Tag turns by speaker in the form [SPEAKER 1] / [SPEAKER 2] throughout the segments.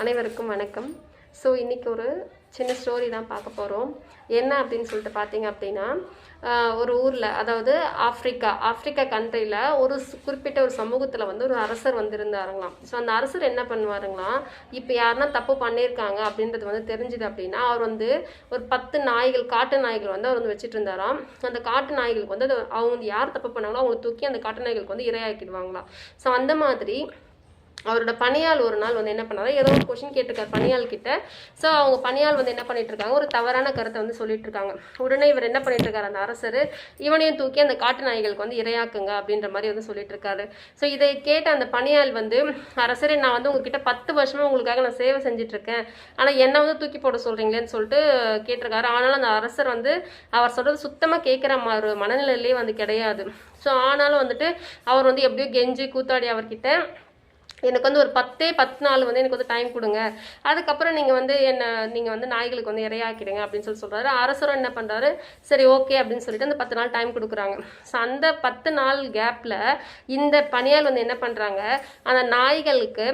[SPEAKER 1] அனைவருக்கும் வணக்கம். ஸோ இன்றைக்கி ஒரு சின்ன ஸ்டோரி தான் பார்க்க போகிறோம் என்ன அப்படின்னு சொல்லிட்டு பார்த்தீங்க அப்படின்னா ஒரு ஊரில் அதாவது ஆஃப்ரிக்கா ஆஃப்ரிக்கா கண்ட்ரியில் ஒரு குறிப்பிட்ட ஒரு சமூகத்தில் வந்து ஒரு அரசர் வந்திருந்தாருங்களாம். ஸோ அந்த அரசர் என்ன பண்ணுவாருங்களாம் இப்போ யாருன்னா தப்பு பண்ணியிருக்காங்க அப்படின்றது வந்து தெரிஞ்சுது அப்படின்னா அவர் வந்து ஒரு பத்து நாய்கள் காட்டு நாய்கள் வந்து அவர் வந்து வச்சுட்டு இருந்தாராம் அந்த காட்டு நாய்களுக்கு வந்து அவங்க வந்து யார் தப்பு பண்ணாங்களோ அவங்களை தூக்கி அந்த காட்டு நாய்களுக்கு வந்து இரையாக்கிடுவாங்களாம். ஸோ அந்த மாதிரி அவரோட பணியாள் ஒரு நாள் வந்து என்ன பண்ணாரு? ஏதோ ஒரு கொஷின் கேட்டிருக்காரு பணியால் கிட்ட. ஸோ அவங்க பணியாள் வந்து என்ன பண்ணிட்டு இருக்காங்க ஒரு தவறான கருத்தை வந்து சொல்லிட்டு இருக்காங்க உடனே இவர் என்ன பண்ணிட்டு இருக்காரு அந்த அரசர் இவனையும் தூக்கி அந்த காட்டு நாய்களுக்கு வந்து இரையாக்குங்க அப்படின்ற மாதிரி வந்து சொல்லிட்டு இருக்காரு ஸோ இதை கேட்ட அந்த பணியாள் வந்து அரசரே நான் வந்து உங்ககிட்ட பத்து வருஷமா உங்களுக்காக நான் சேவை செஞ்சுட்டு இருக்கேன் ஆனால் என்ன வந்து தூக்கி போட சொல்றீங்களேன்னு சொல்லிட்டு கேட்டிருக்காரு. ஆனாலும் அந்த அரசர் வந்து அவர் சொல்றது சுத்தமா கேட்குற மாதிரி மனநிலையிலே வந்து கிடையாது. ஸோ ஆனாலும் வந்துட்டு அவர் வந்து எப்படியோ கெஞ்சி கூத்தாடி அவர்கிட்ட எனக்கு வந்து ஒரு பத்தே பத்து நாள் வந்து எனக்கு வந்து டைம் கொடுங்க. அதுக்கப்புறம் நீங்கள் வந்து என்ன நீங்கள் வந்து நாய்களுக்கு வந்து இரையாக்கிடுங்க அப்படின்னு சொல்லி சொல்கிறாரு அரசரும் என்ன பண்ணுறாரு சரி ஓகே அப்படின்னு சொல்லிட்டு அந்த பத்து நாள் டைம் கொடுக்குறாங்க. ஸோ அந்த பத்து நாள் கேப்பில் இந்த பணியாள் வந்து என்ன பண்ணுறாங்க அந்த நாய்களுக்கு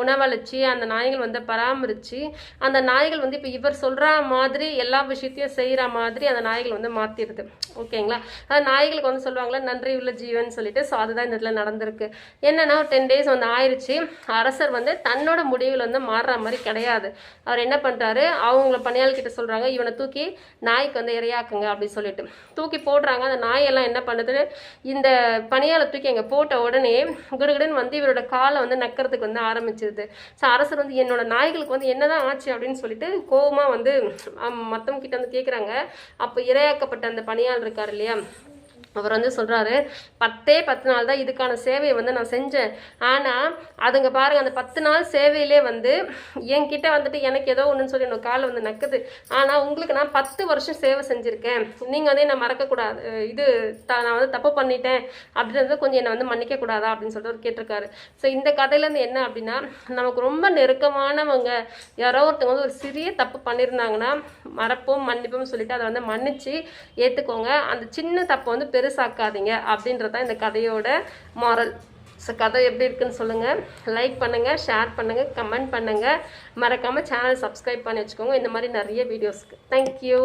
[SPEAKER 1] உணவளிச்சு அந்த நாய்கள் வந்து பராமரித்து அந்த நாய்கள் வந்து இப்போ இவர் சொல்கிற மாதிரி எல்லா விஷயத்தையும் செய்கிற மாதிரி அந்த நாய்கள் வந்து மாற்றிடுது ஓகேங்களா அது நாய்களுக்கு வந்து சொல்லுவாங்களே நன்றி உள்ள ஜீவன் சொல்லிட்டு. ஸோ அதுதான் இந்த இடத்துல நடந்திருக்கு. ஒரு டென் டேஸ் வந்து ஆயிடுச்சு அரசர் வந்து தன்னோட முடிவில் வந்து மாறுற மாதிரி கிடையாது. அவர் என்ன பண்ணுறாரு அவங்கள பணியாளர்கிட்ட சொல்கிறாங்க இவனை தூக்கி நாய்க்கு வந்து இரையாக்குங்க அப்படின்னு சொல்லிட்டு. தூக்கி போடுறாங்க. அந்த நாயெல்லாம் என்ன பண்ணுது இந்த பணியாளர் தூக்கி அங்கே போட்ட உடனே குடுகுடுன்னு வந்து இவரோட காலை வந்து நக்கிறதுக்கு வந்து ஆரம்பிச்சிருது. ஸோ அரசர் வந்து என்னோட நாய்களுக்கு வந்து என்னதான் ஆச்சு? அப்படின்னு சொல்லிட்டு கோபமாக வந்து மற்றவங்க கிட்ட வந்து கேட்குறாங்க அப்போ இரையாக்கப்பட்ட அந்த பணியாள் இருக்கார் இல்லையா? அவர் வந்து சொல்கிறாரு பத்தே பத்து நாள் தான் இதுக்கான சேவையை வந்து நான் செஞ்சேன். ஆனால் அதுங்க பாருங்கள் அந்த பத்து நாள் சேவையிலே வந்து என்கிட்ட வந்துட்டு எனக்கு ஏதோ ஒன்றுன்னு சொல்லி என்னோட காலை வந்து நக்குது. ஆனால் உங்களுக்கு நான் பத்து வருஷம் சேவை செஞ்சுருக்கேன். நீங்கள் வந்து என்னை மறக்கக்கூடாது இது த நான் வந்து தப்பு பண்ணிட்டேன் அப்படின்றது கொஞ்சம் என்னை வந்து மன்னிக்கக்கூடாதா அப்படின்னு சொல்லிட்டு அவர் கேட்டிருக்காரு. ஸோ இந்த கதையிலேருந்து என்ன அப்படின்னா நமக்கு ரொம்ப நெருக்கமானவங்க யாரோ ஒருத்தவங்க வந்து ஒரு சிறிய தப்பு பண்ணியிருந்தாங்கன்னா மறப்போம் மன்னிப்போம் சொல்லிட்டு அதை வந்து மன்னிச்சு ஏற்றுக்கோங்க அந்த சின்ன தப்பை வந்து பெருசாக்காதீங்க அப்படின்றதான் இந்த கதையோட மாரல் ஸோ கதை எப்படி இருக்குன்னு சொல்லுங்கள் லைக் பண்ணுங்கள் ஷேர் பண்ணுங்கள் கமெண்ட் பண்ணுங்கள் மறக்காமல் சேனல் சப்ஸ்கிரைப் பண்ணி வச்சுக்கோங்க. இந்த மாதிரி நிறைய வீடியோஸ்க்கு தேங்க்யூ